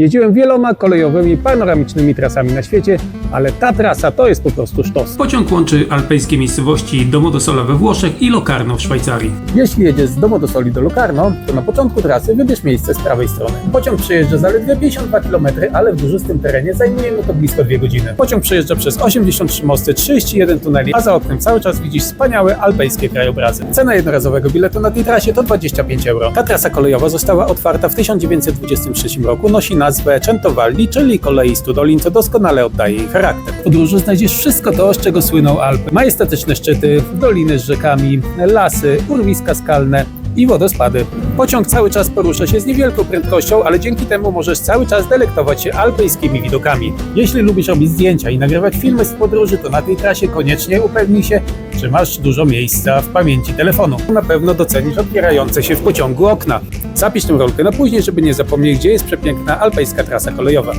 Jeździłem wieloma kolejowymi, panoramicznymi trasami na świecie, ale ta trasa to jest po prostu sztos. Pociąg łączy alpejskie miejscowości Domodossola we Włoszech i Locarno w Szwajcarii. Jeśli jedziesz z Domodosoli do Locarno, to na początku trasy wybierz miejsce z prawej strony. Pociąg przejeżdża zaledwie 52 km, ale w górzystym terenie zajmuje mu to blisko 2 godziny. Pociąg przejeżdża przez 83 mosty, 31 tuneli, a za oknem cały czas widzisz wspaniałe alpejskie krajobrazy. Cena jednorazowego biletu na tej trasie to 25 euro. Ta trasa kolejowa została otwarta w 1923 roku, nosi nazwę Centovalli, czyli kolei Studolin, co doskonale oddaje jej charakter. W podróży znajdziesz wszystko to, z czego słyną Alpy. Majestatyczne szczyty, doliny z rzekami, lasy, urwiska skalne, i wodospady. Pociąg cały czas porusza się z niewielką prędkością, ale dzięki temu możesz cały czas delektować się alpejskimi widokami. Jeśli lubisz robić zdjęcia i nagrywać filmy z podróży, to na tej trasie koniecznie upewnij się, że masz dużo miejsca w pamięci telefonu. Na pewno docenisz otwierające się w pociągu okna. Zapisz tę rolkę na później, żeby nie zapomnieć, gdzie jest przepiękna alpejska trasa kolejowa.